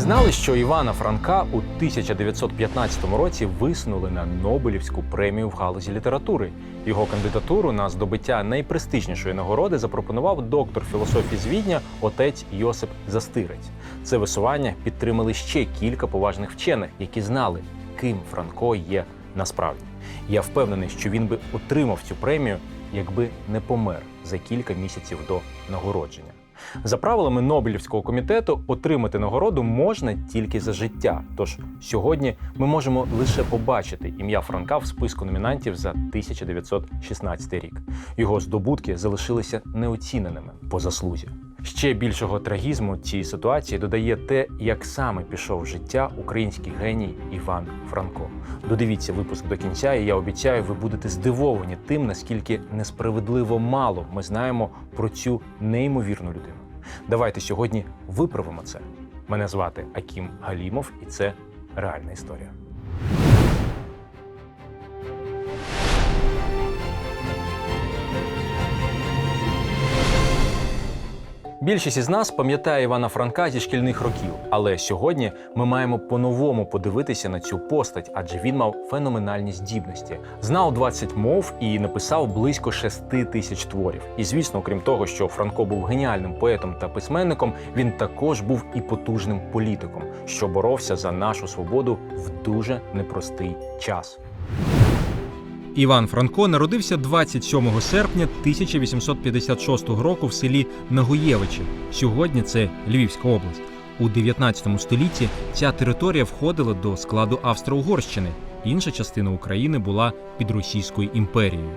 Знали, що Івана Франка у 1915 році висунули на Нобелівську премію в галузі літератури. Його кандидатуру на здобуття найпрестижнішої нагороди запропонував доктор філософії з Відня отець Йосип Застирець. Це висування підтримали ще кілька поважних вчених, які знали, ким Франко є насправді. Я впевнений, що він би отримав цю премію, якби не помер за кілька місяців до нагородження. За правилами Нобелівського комітету отримати нагороду можна тільки за життя. Тож сьогодні ми можемо лише побачити ім'я Франка в списку номінантів за 1916 рік. Його здобутки залишилися неоціненими по заслузі. Ще більшого трагізму цій ситуації додає те, як саме пішов в життя український геній Іван Франко. Додивіться випуск до кінця, і я обіцяю, ви будете здивовані тим, наскільки несправедливо мало ми знаємо про цю неймовірну людину. Давайте сьогодні виправимо це. Мене звати Акім Галімов, і це реальна історія. Більшість із нас пам'ятає Івана Франка зі шкільних років, але сьогодні ми маємо по-новому подивитися на цю постать, адже він мав феноменальні здібності. Знав 20 мов і написав близько 6 тисяч творів. І звісно, окрім того, що Франко був геніальним поетом та письменником, він також був і потужним політиком, що боровся за нашу свободу в дуже непростий час. Іван Франко народився 27 серпня 1856 року в селі Нагуєвичі. Сьогодні це Львівська область. У 19 столітті ця територія входила до складу Австро-Угорщини. Інша частина України була під Російською імперією.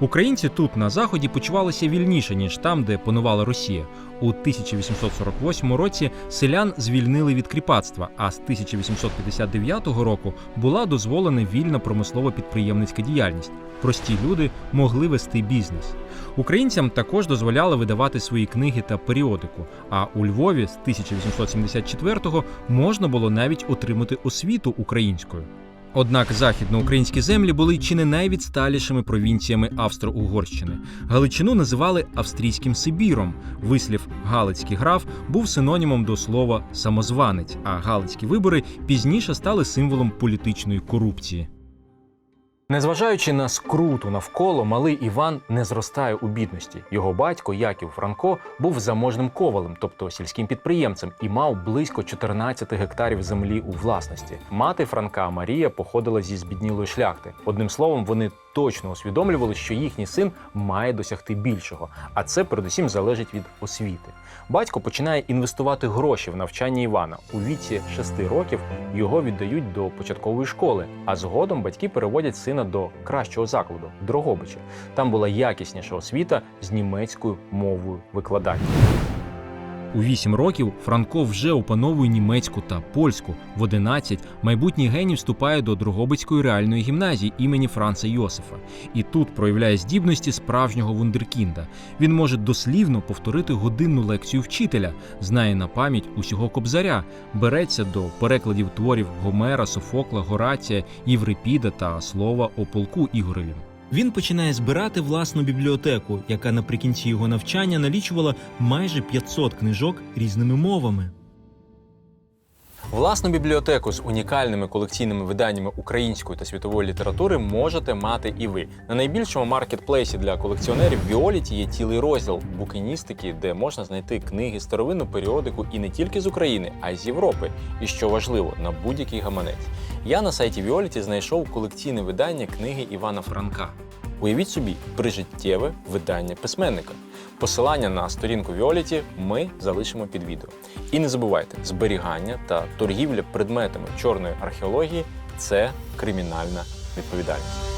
Українці тут на заході почувалися вільніше ніж там, де панувала Росія. У 1848 році селян звільнили від кріпацтва, а з 1859 року була дозволена вільна промислова підприємницька діяльність. Прості люди могли вести бізнес. Українцям також дозволяли видавати свої книги та періодику. А у Львові з 1874-го можна було навіть отримати освіту українською. Однак західноукраїнські землі були чи не найвідсталішими провінціями Австро-Угорщини. Галичину називали австрійським Сибіром. Вислів Галицький граф був синонімом до слова самозванець, а галицькі вибори пізніше стали символом політичної корупції. Незважаючи на скруту навколо, малий Іван не зростає у бідності. Його батько Яків Франко був заможним ковалем, тобто сільським підприємцем, і мав близько 14 гектарів землі у власності. Мати Франка Марія походила зі збіднілої шляхти. Одним словом, вони точно усвідомлювали, що їхній син має досягти більшого, а це передусім залежить від освіти. Батько починає інвестувати гроші в навчання Івана. У віці 6 років його віддають до початкової школи, а згодом батьки переводять сина до кращого закладу Дрогобича. Там була якісніша освіта з німецькою мовою викладання. У 8 років Франко вже опановує німецьку та польську. В 11 майбутній геній вступає до Дрогобицької реальної гімназії імені Франца Йосифа. І тут проявляє здібності справжнього вундеркінда. Він може дослівно повторити годинну лекцію вчителя, знає на пам'ять усього кобзаря, береться до перекладів творів Гомера, Софокла, Горація, Єврипіда та слова о полку Ігореві. Він починає збирати власну бібліотеку, яка наприкінці його навчання налічувала майже 500 книжок різними мовами. Власну бібліотеку з унікальними колекційними виданнями української та світової літератури можете мати і ви. На найбільшому маркетплейсі для колекціонерів Віоліті є цілий розділ букіністики, де можна знайти книги, старовинну періодику і не тільки з України, а й з Європи. І що важливо, на будь-який гаманець. Я на сайті Віоліті знайшов колекційне видання книги Івана Франка. Уявіть собі, прижиттєве видання письменника. Посилання на сторінку Віоліті ми залишимо під відео. І не забувайте, зберігання та торгівля предметами чорної археології це кримінальна відповідальність.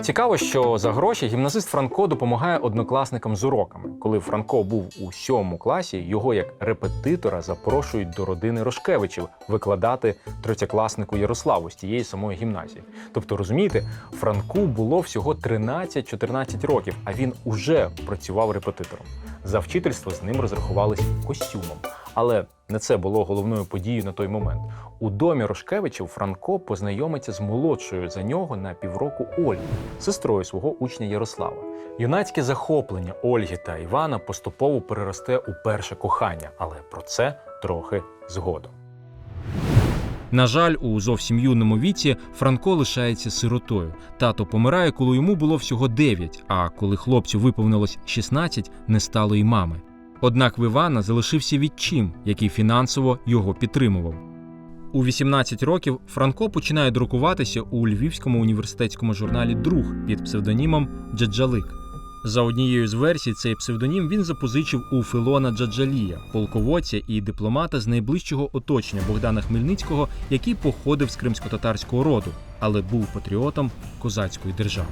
Цікаво, що за гроші гімназист Франко допомагає однокласникам з уроками. Коли Франко був у сьомому класі, його як репетитора запрошують до родини Рошкевичів викладати третєкласнику Ярославу з тієї самої гімназії. Тобто, розумієте, Франку було всього 13-14 років, а він уже працював репетитором. За вчительство з ним розрахувались костюмом. Але не це було головною подією на той момент. У домі Рошкевичів Франко познайомиться з молодшою за нього на півроку Ольгою, сестрою свого учня Ярослава. Юнацьке захоплення Ольги та Івана поступово переросте у перше кохання, але про це трохи згодом. На жаль, у зовсім юному віці Франко лишається сиротою. Тато помирає, коли йому було всього 9, а коли хлопцю виповнилось 16, не стало й мами. Однак в Івана залишився відчим, який фінансово його підтримував. У 18 років Франко починає друкуватися у Львівському університетському журналі Друг під псевдонімом Джаджалик. За однією з версій, цей псевдонім він запозичив у Филона Джаджалія, полководця і дипломата з найближчого оточення Богдана Хмельницького, який походив з кримсько-татарського роду, але був патріотом козацької держави.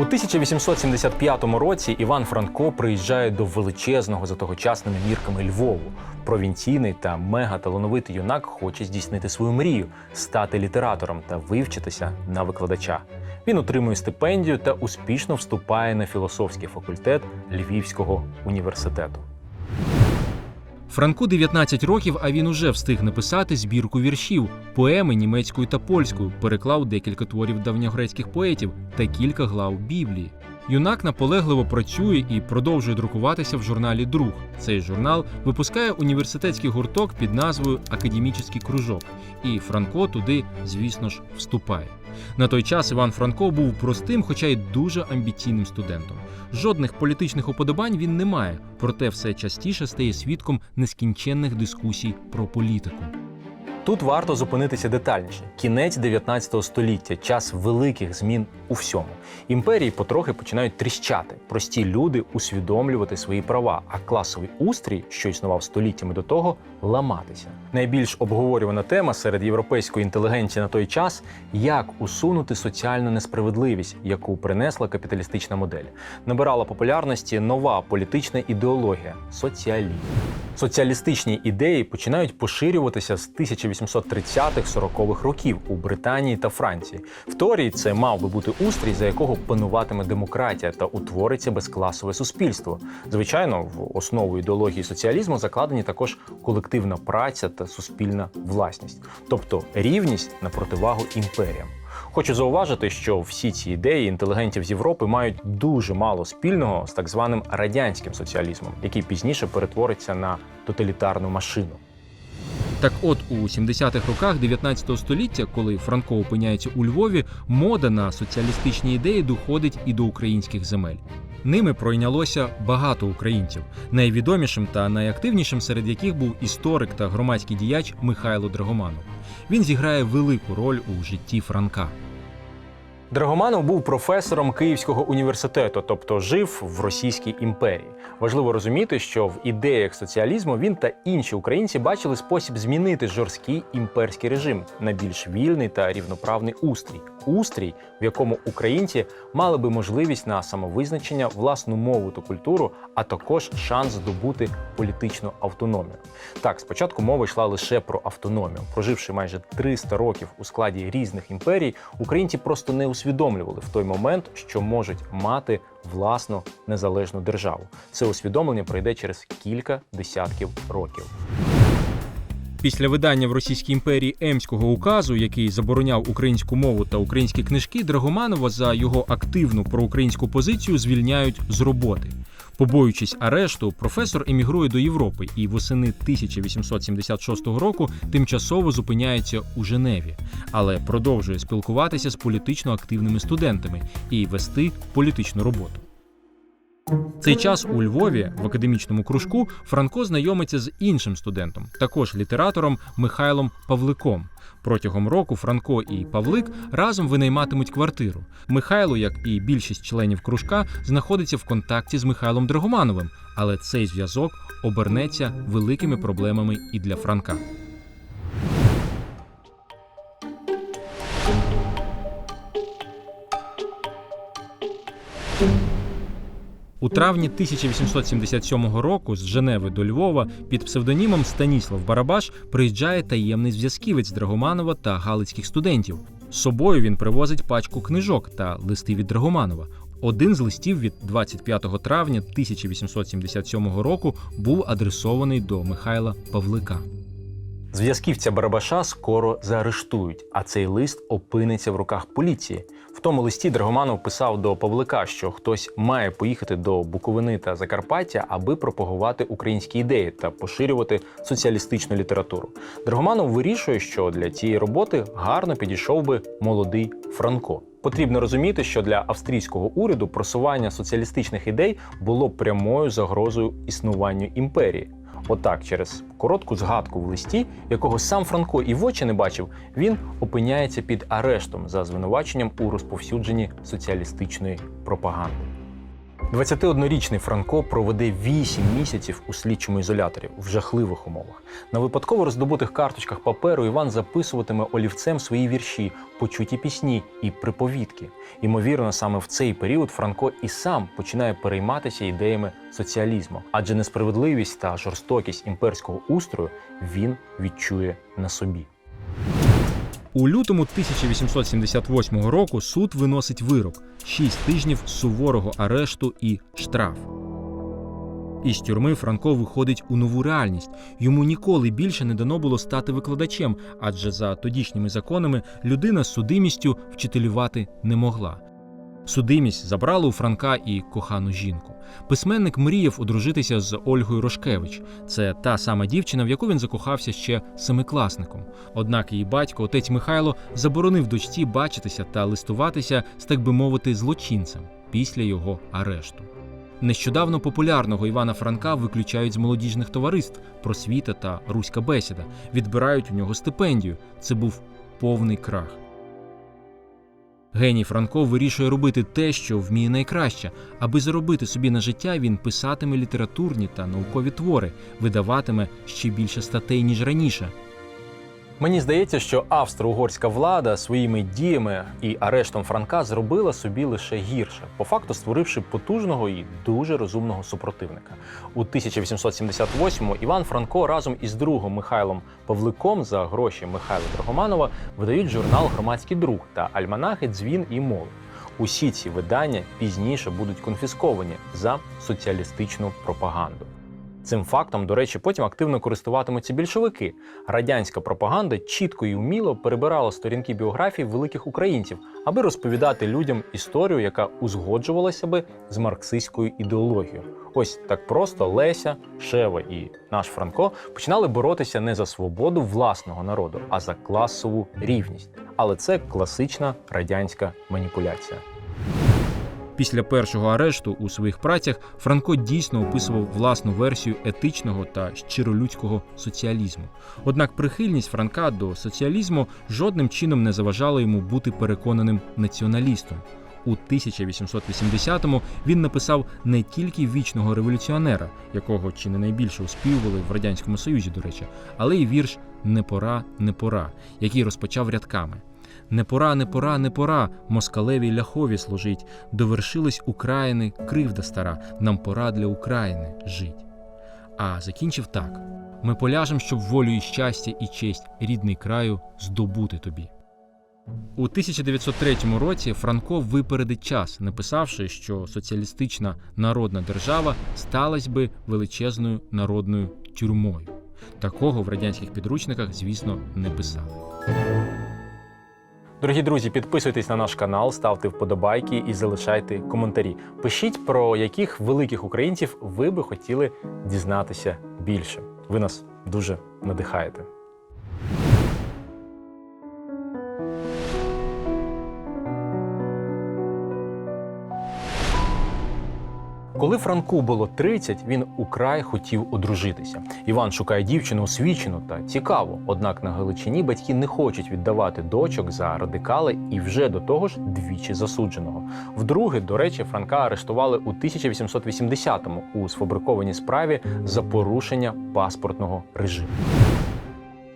У 1875 році Іван Франко приїжджає до величезного за тогочасними мірками Львову. Провінційний та мегаталановитий юнак хоче здійснити свою мрію стати літератором та вивчитися на викладача. Він отримує стипендію та успішно вступає на філософський факультет Львівського університету. Франку 19 років, а він уже встиг написати збірку віршів, поеми німецькою та польською, переклав декілька творів давньогрецьких поетів та кілька глав Біблії. Юнак наполегливо працює і продовжує друкуватися в журналі Друг. Цей журнал випускає університетський гурток під назвою Академічний кружок, і Франко туди, звісно ж, вступає. На той час Іван Франко був простим, хоча й дуже амбіційним студентом. Жодних політичних уподобань він не має, проте все частіше стає свідком нескінченних дискусій про політику. Тут варто зупинитися детальніше. Кінець 19 століття, час великих змін у всьому. Імперії потрохи починають тріщати. Прості люди усвідомлювати свої права, а класовий устрій, що існував століттями до того, ламатися. Найбільш обговорювана тема серед європейської інтелігенції на той час як усунути соціальну несправедливість, яку принесла капіталістична модель. Набирала популярності нова політична ідеологія соціалізм. Соціалістичні ідеї починають поширюватися з 1830-40-х років у Британії та Франції. В теорії це мав би бути устрій, за якого пануватиме демократія та утвориться безкласове суспільство. Звичайно, в основу ідеології соціалізму закладені також колективна праця та суспільна власність, тобто рівність на противагу імперіям. Хочу зауважити, що всі ці ідеї інтелігентів з Європи мають дуже мало спільного з так званим радянським соціалізмом, який пізніше перетвориться на тоталітарну машину. Так от у 70-х роках 19 століття, коли Франко опиняється у Львові, мода на соціалістичні ідеї доходить і до українських земель. Ними пройнялося багато українців, найвідомішим та найактивнішим серед яких був історик та громадський діяч Михайло Драгоманов. Він зіграє велику роль у житті Франка. Драгоманов був професором Київського університету, тобто жив в Російській імперії. Важливо розуміти, що в ідеях соціалізму він та інші українці бачили спосіб змінити жорсткий імперський режим на більш вільний та рівноправний устрій. Устрій, в якому українці мали би можливість на самовизначення, власну мову та культуру, а також шанс здобути політичну автономію. Так, спочатку мова йшла лише про автономію. Проживши майже 300 років у складі різних імперій, українці просто не усвідомлювали в той момент, що можуть мати власну незалежну державу. Це усвідомлення пройде через кілька десятків років. Після видання в Російській імперії Емського указу, який забороняв українську мову та українські книжки, Драгоманова за його активну проукраїнську позицію звільняють з роботи. Побоюючись арешту, професор емігрує до Європи і восени 1876 року тимчасово зупиняється у Женеві, але продовжує спілкуватися з політично активними студентами і вести політичну роботу. Цей час у Львові в академічному кружку Франко знайомиться з іншим студентом, також літератором Михайлом Павликом. Протягом року Франко і Павлик разом винайматимуть квартиру. Михайло, як і більшість членів кружка, знаходиться в контакті з Михайлом Драгомановим, але цей зв'язок обернеться великими проблемами і для Франка. У травні 1877 року з Женеви до Львова під псевдонімом Станіслав Барабаш приїжджає таємний зв'язківець Драгоманова та галицьких студентів. З собою він привозить пачку книжок та листи від Драгоманова. Один з листів від 25 травня 1877 року був адресований до Михайла Павлика. Зв'язківця Барабаша скоро заарештують, а цей лист опиниться в руках поліції. В тому листі Драгоманов писав до Павлика, що хтось має поїхати до Буковини та Закарпаття, аби пропагувати українські ідеї та поширювати соціалістичну літературу. Драгоманов вирішує, що для цієї роботи гарно підійшов би молодий Франко. Потрібно розуміти, що для австрійського уряду просування соціалістичних ідей було прямою загрозою існуванню імперії. Отак, через коротку згадку в листі, якого сам Франко і в очі не бачив, він опиняється під арештом за звинуваченням у розповсюдженні соціалістичної пропаганди. 21-річний Франко проведе 8 місяців у слідчому ізоляторі в жахливих умовах. На випадково роздобутих карточках паперу Іван записуватиме олівцем свої вірші, почуті пісні і приповідки. Ймовірно, саме в цей період Франко і сам починає перейматися ідеями соціалізму, адже несправедливість та жорстокість імперського устрою він відчує на собі. У лютому 1878 року суд виносить вирок: 6 тижнів суворого арешту і штраф. Із тюрми Франко виходить у нову реальність. Йому ніколи більше не дано було стати викладачем, адже за тодішніми законами людина з судимістю вчителювати не могла. Судимість забрала у Франка і кохану жінку. Письменник мріяв одружитися з Ольгою Рошкевич. Це та сама дівчина, в яку він закохався ще семикласником. Однак її батько, отець Михайло, заборонив дочці бачитися та листуватися з так би мовити злочинцем після його арешту. Нещодавно популярного Івана Франка виключають з молодіжних товариств просвіта та руська бесіда, відбирають у нього стипендію. Це був повний крах. Геній Франко вирішує робити те, що вміє найкраще. Аби заробити собі на життя, він писатиме літературні та наукові твори, видаватиме ще більше статей ніж раніше. Мені здається, що австро-угорська влада своїми діями і арештом Франка зробила собі лише гірше, по факту створивши потужного і дуже розумного супротивника. У 1878-му Іван Франко разом із другом Михайлом Павликом за гроші Михайла Драгоманова видають журнал Громадський друг та альманахи Дзвін і молодь. Усі ці видання пізніше будуть конфісковані за соціалістичну пропаганду. Цим фактом, до речі, потім активно користуватимуться більшовики. Радянська пропаганда чітко і вміло перебирала сторінки біографій великих українців, аби розповідати людям історію, яка узгоджувалася би з марксистською ідеологією. Ось так просто Леся, Шева і наш Франко починали боротися не за свободу власного народу, а за класову рівність. Але це класична радянська маніпуляція. Після першого арешту у своїх працях Франко дійсно описував власну версію етичного та щиролюдського соціалізму. Однак прихильність Франка до соціалізму жодним чином не заважала йому бути переконаним націоналістом. У 1880-му він написав не тільки вічного революціонера, якого чи не найбільше успівували в радянському союзі, до речі, але й вірш Не пора, не пора, який розпочав рядками. Не пора, не пора, не пора, москалеві ляхові служить. Довершилась України кривда стара, нам пора для України жить. А закінчив так: ми поляжем, щоб волю і щастя, і честь рідний краю здобути тобі. У 1903 році Франко випередить час, написавши, що соціалістична народна держава сталась би величезною народною тюрмою. Такого в радянських підручниках, звісно, не писали. Дорогі друзі, підписуйтесь на наш канал, ставте вподобайки і залишайте коментарі. Пишіть про яких великих українців ви би хотіли дізнатися більше. Ви нас дуже надихаєте. Коли Франку було 30, він украй хотів одружитися. Іван шукає дівчину освічену та цікаву. Однак на Галичині батьки не хочуть віддавати дочок за радикали і вже до того ж двічі засудженого. Вдруге, до речі, Франка арештували у 1880-му у сфабрикованій справі за порушення паспортного режиму.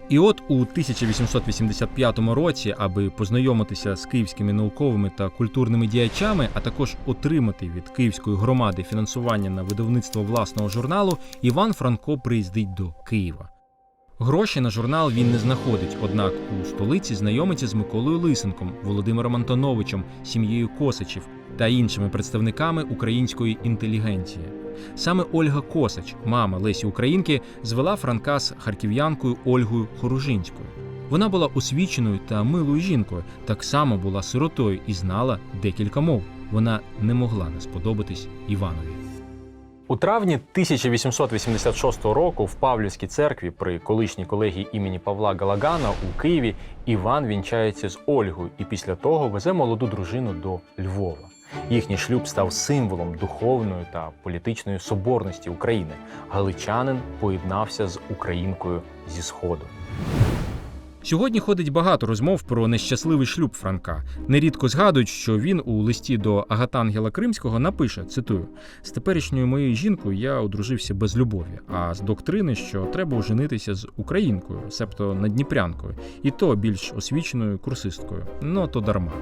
І от у 1885 році, аби познайомитися з київськими науковими та культурними діячами, а також отримати від київської громади фінансування на видавництво власного журналу, Іван Франко приїздить до Києва. Гроші на журнал він не знаходить, однак у столиці знайомиться з Миколою Лисенком, Володимиром Антоновичем, сім'єю Косачів та іншими представниками української інтелігенції. Саме Ольга Косач, мама Лесі Українки, звела Франка з харків'янкою Ольгою Хоружинською. Вона була освіченою та милою жінкою, так само була сиротою і знала декілька мов. Вона не могла не сподобатись Іванові. У травні 1886 року в Павлівській церкві при колишній колегії імені Павла Галагана у Києві Іван вінчається з Ольгою і після того везе молоду дружину до Львова. Їхній шлюб став символом духовної та політичної соборності України. Галичанин поєднався з українкою зі сходу. Сьогодні ходить багато розмов про нещасливий шлюб Франка. Нерідко згадують, що він у листі до Агатангела Кримського напише: цитую: з теперішньою моєю жінкою я одружився без любові, а з доктрини, що треба оженитися з українкою, себто надніпрянкою, і то більш освіченою курсисткою. Ну то дарма.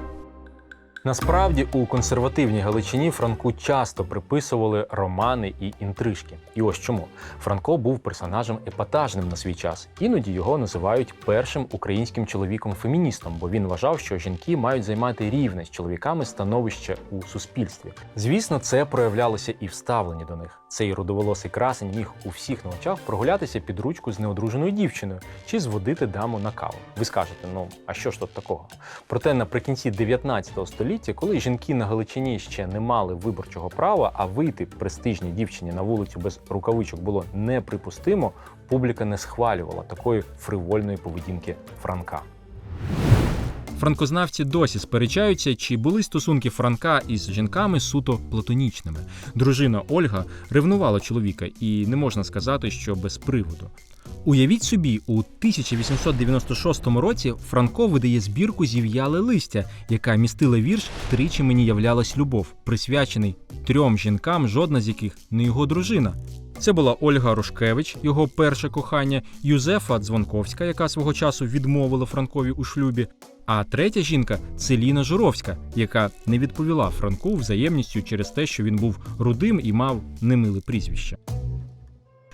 Насправді у консервативній Галичині Франку часто приписували романи і інтрижки. І ось чому Франко був персонажем епатажним на свій час. Іноді його називають першим українським чоловіком-феміністом, бо він вважав, що жінки мають займати рівне з чоловіками становище у суспільстві. Звісно, це проявлялося і в ставленні до них. Цей рудоволосий красень міг у всіх на очах прогулятися під ручку з неодруженою дівчиною чи зводити даму на каву. Ви скажете, ну а що ж тут такого? Проте наприкінці 19 століття, коли жінки на Галичині ще не мали виборчого права, а вийти престижній дівчині на вулицю без рукавичок було неприпустимо, публіка не схвалювала такої фривольної поведінки Франка. Франкознавці досі сперечаються, чи були стосунки Франка із жінками суто платонічними. Дружина Ольга ревнувала чоловіка, і не можна сказати, що без приводу. Уявіть собі, у 1896 році Франко видає збірку Зів'яле листя, яка містила вірш Тричі мені являлась любов, присвячений трьом жінкам, жодна з яких не його дружина. Це була Ольга Рошкевич, його перше кохання, Юзефа Дзвонковська, яка свого часу відмовила Франкові у шлюбі. А третя жінка це Ліна Журовська, яка не відповіла Франку взаємністю через те, що він був рудим і мав немиле прізвище.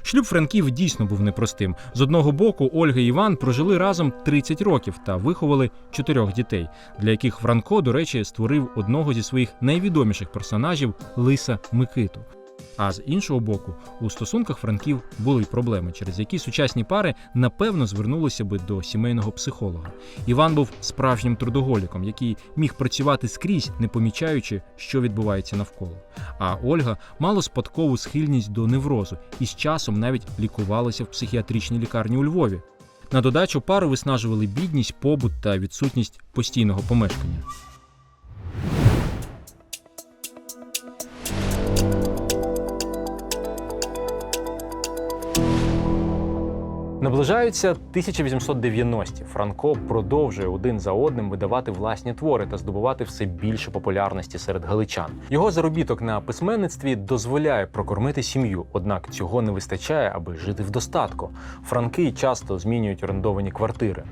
Шлюб Франків дійсно був непростим. З одного боку, Ольга і Іван прожили разом 30 років та виховали чотирьох дітей, для яких Франко, до речі, створив одного зі своїх найвідоміших персонажів Лиса Микиту. А з іншого боку, у стосунках Франків були й проблеми, через які сучасні пари напевно звернулися би до сімейного психолога. Іван був справжнім трудоголіком, який міг працювати скрізь, не помічаючи, що відбувається навколо. А Ольга мала спадкову схильність до неврозу і з часом навіть лікувалася в психіатричній лікарні у Львові. На додачу пару виснажували бідність, побут та відсутність постійного помешкання. Наближаються 1890-ті. Франко продовжує один за одним видавати власні твори та здобувати все більше популярності серед галичан. Його заробіток на письменництві дозволяє прокормити сім'ю, однак цього не вистачає, аби жити в достатку. Франки часто змінюють орендовані квартири.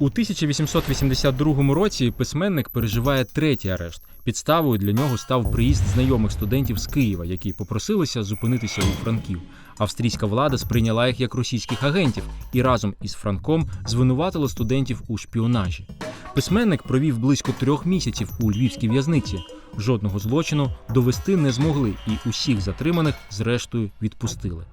У 1882 році письменник переживає третій арешт. Підставою для нього став приїзд знайомих студентів з Києва, які попросилися зупинитися у Франків. Австрійська влада сприйняла їх як російських агентів і разом із Франком звинуватила студентів у шпіонажі. Письменник провів близько трьох місяців у львівській в'язниці. Жодного злочину довести не змогли, і усіх затриманих зрештою відпустили.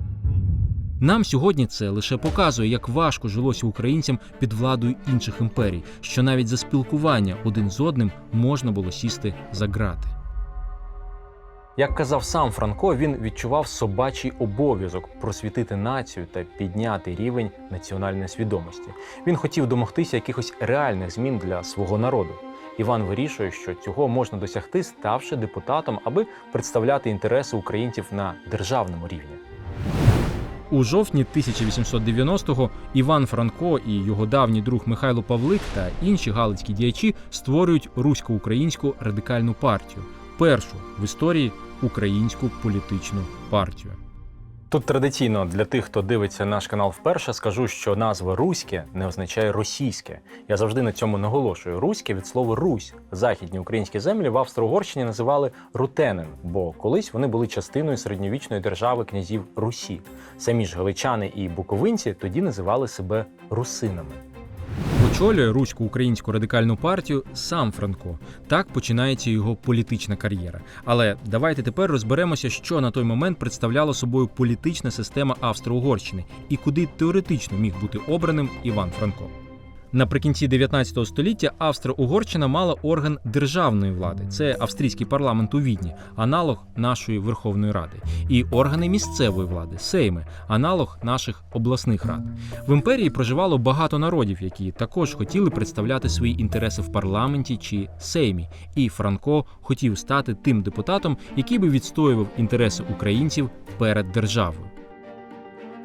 Нам сьогодні це лише показує, як важко жилося українцям під владою інших імперій, що навіть за спілкування один з одним можна було сісти за грати. Як казав сам Франко, він відчував собачий обов'язок просвітити націю та підняти рівень національної свідомості. Він хотів домогтися якихось реальних змін для свого народу. Іван вирішує, що цього можна досягти, ставши депутатом, аби представляти інтереси українців на державному рівні. У жовтні 1890-го Іван Франко і його давній друг Михайло Павлик та інші галицькі діячі створюють русько-українську радикальну партію, першу в історії українську політичну партію. Тут традиційно для тих, хто дивиться наш канал вперше, скажу, що назва Руське не означає російське. Я завжди на цьому наголошую. Руське від слова Русь. Західні українські землі в Австро-Угорщині називали рутенем, бо колись вони були частиною середньовічної держави князів Русі. Самі ж галичани і буковинці тоді називали себе русинами. Очолює руську українську радикальну партію сам Франко. Так починається його політична кар'єра. Але давайте тепер розберемося, що на той момент представляла собою політична система Австро-Угорщини і куди теоретично міг бути обраним Іван Франко. Наприкінці 19 століття Австро-Угорщина мала орган державної влади. Це австрійський парламент у Відні, аналог нашої Верховної Ради, і органи місцевої влади, сейми, аналог наших обласних рад. В імперії проживало багато народів, які також хотіли представляти свої інтереси в парламенті чи сеймі. І Франко хотів стати тим депутатом, який би відстоював інтереси українців перед державою.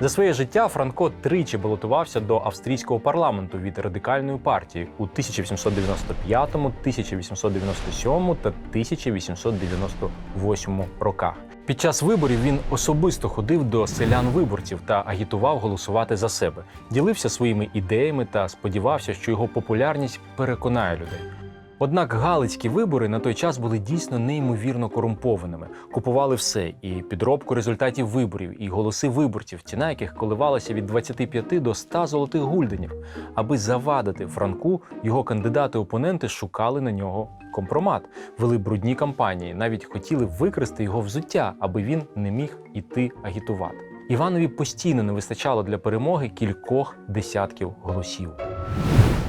За своє життя Франко тричі балотувався до австрійського парламенту від радикальної партії у 1895, 1897 та 1898 роках. Під час виборів він особисто ходив до селян-виборців та агітував голосувати за себе, ділився своїми ідеями та сподівався, що його популярність переконає людей. Однак галицькі вибори на той час були дійсно неймовірно корумпованими. Купували все і підробку результатів виборів, і голоси виборців, ціна яких коливалася від 25 до 100 золотих гульденів. Аби завадити Франку, його кандидати-опоненти шукали на нього компромат, вели брудні кампанії, навіть хотіли викрасти його взуття, аби він не міг іти агітувати. Іванові постійно не вистачало для перемоги кількох десятків голосів.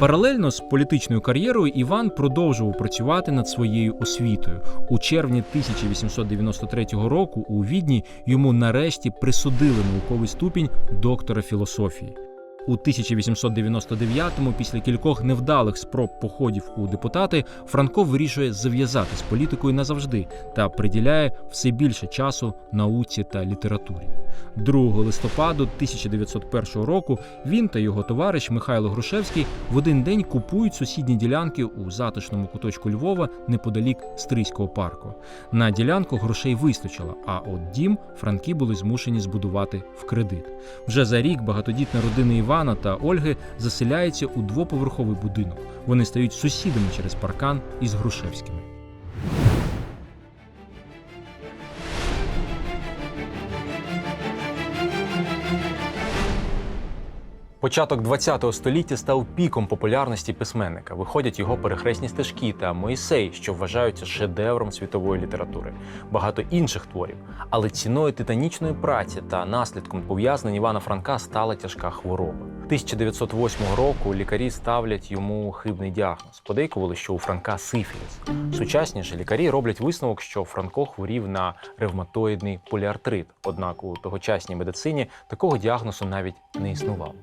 Паралельно з політичною кар'єрою Іван продовжував працювати над своєю освітою. У червні 1893 року у Відні йому нарешті присудили науковий ступінь доктора філософії. У 1899-му, після кількох невдалих спроб походів у депутати, Франко вирішує зав'язати з політикою назавжди та приділяє все більше часу науці та літературі. 2 листопаду 1901 року він та його товариш Михайло Грушевський в один день купують сусідні ділянки у затишному куточку Львова неподалік Стрийського парку. На ділянку грошей вистачило, а от дім франки були змушені збудувати в кредит. Вже за рік багатодітна родина Івана та Ольги заселяється у двоповерховий будинок. Вони стають сусідами через паркан із Грушевськими. Початок ХХ століття став піком популярності письменника. Виходять його перехресні стежки та Моїсей, що вважаються шедевром світової літератури, багато інших творів. Але ціною титанічної праці та наслідком пов'язнень Івана Франка стала тяжка хвороба. 1908 року лікарі ставлять йому хибний діагноз. Подейкували, що у Франка сифіліс. Сучасні ж лікарі роблять висновок, що Франко хворів на ревматоїдний поліартрит. Однак у тогочасній медицині такого діагнозу навіть не існувало.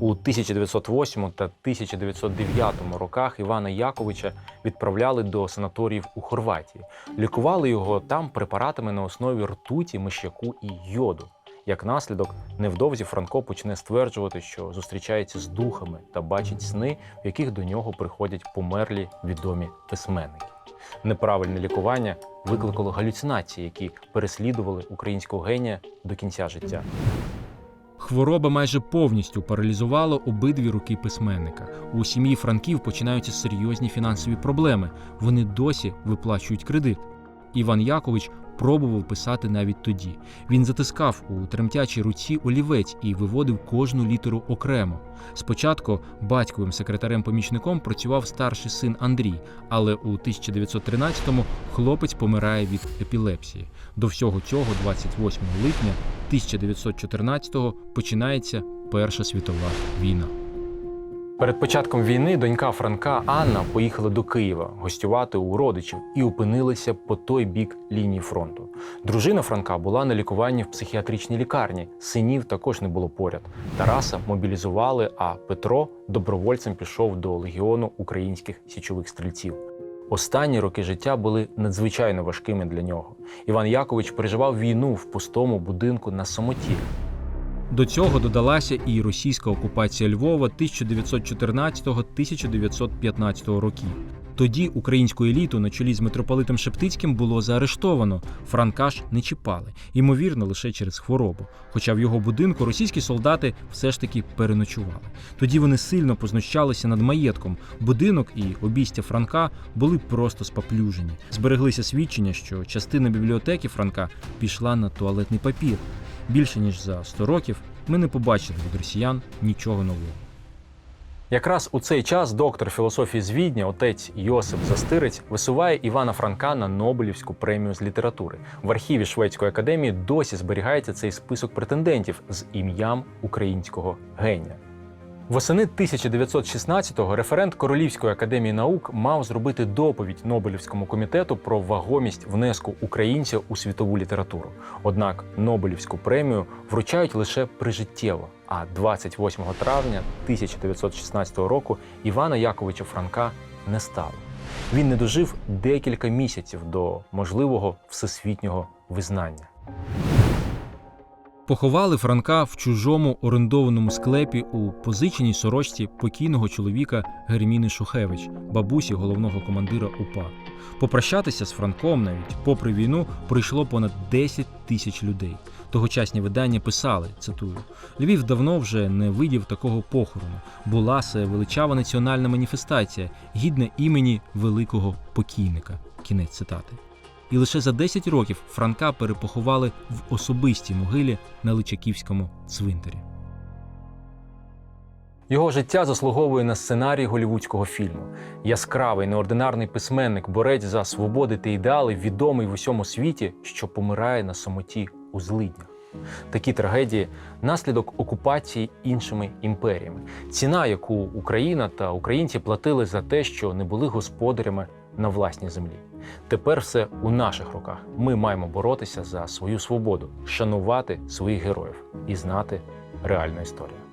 У 1908 та 1909 роках Івана Яковича відправляли до санаторіїв у Хорватії. Лікували його там препаратами на основі ртуті, миш'яку і йоду. Як наслідок, невдовзі Франко почне стверджувати, що зустрічається з духами та бачить сни, в яких до нього приходять померлі відомі письменники. Неправильне лікування викликало галюцинації, які переслідували українського генія до кінця життя. Хвороба майже повністю паралізувала обидві руки письменника. У сім'ї Франків починаються серйозні фінансові проблеми. Вони досі виплачують кредит. Іван Якович пробував писати навіть тоді. Він затискав у тремтячій руці олівець і виводив кожну літеру окремо. Спочатку батьковим секретарем-помічником працював старший син Андрій, але у 1913-му хлопець помирає від епілепсії. До всього цього, 28 липня 1914-го, починається Перша світова війна. Перед початком війни донька Франка Анна поїхала до Києва гостювати у родичів і опинилася по той бік лінії фронту. Дружина Франка була на лікуванні в психіатричній лікарні. Синів також не було поряд. Тараса мобілізували, а Петро добровольцем пішов до легіону українських січових стрільців. Останні роки життя були надзвичайно важкими для нього. Іван Якович переживав війну в пустому будинку на самоті. До цього додалася і російська окупація Львова 1914-1915 років. Тоді українську еліту на чолі з митрополитом Шептицьким було заарештовано. Франка ж не чіпали, ймовірно, лише через хворобу. Хоча в його будинку російські солдати все ж таки переночували. Тоді вони сильно познущалися над маєтком. Будинок і обійстя Франка були просто споплюжені. Збереглися свідчення, що частина бібліотеки Франка пішла на туалетний папір. Більше ніж за 100 років ми не побачили від росіян нічого нового. Якраз у цей час доктор філософії з Відня, отець Йосип Застирець, висуває Івана Франка на Нобелівську премію з літератури. В архіві Шведської академії досі зберігається цей список претендентів з ім'ям українського генія. Восени 1916-го референт Королівської академії наук мав зробити доповідь Нобелівському комітету про вагомість внеску українця у світову літературу. Однак Нобелівську премію вручають лише прижиттєво. А 28 травня 1916 року Івана Яковича Франка не стало. Він не дожив декілька місяців до можливого всесвітнього визнання. Поховали Франка в чужому орендованому склепі у позиченій сорочці покійного чоловіка Герміни Шухевич, бабусі головного командира УПА. Попрощатися з Франком навіть попри війну прийшло понад 10 тисяч людей. Тогочасні видання писали, цитую: Львів давно вже не видів такого похорону. Була це величава національна маніфестація, гідна імені великого покійника. Кінець цитати. І лише за 10 років Франка перепоховали в особистій могилі на Личаківському цвинтарі. Його життя заслуговує на сценарій голівудського фільму. Яскравий неординарний письменник, борець за свободи та ідеали, відомий в усьому світі, що помирає на самоті у злиднях. Такі трагедії наслідок окупації іншими імперіями, ціна, яку Україна та українці платили за те, що не були господарями на власній землі. Тепер все у наших руках. Ми маємо боротися за свою свободу, шанувати своїх героїв і знати реальну історію.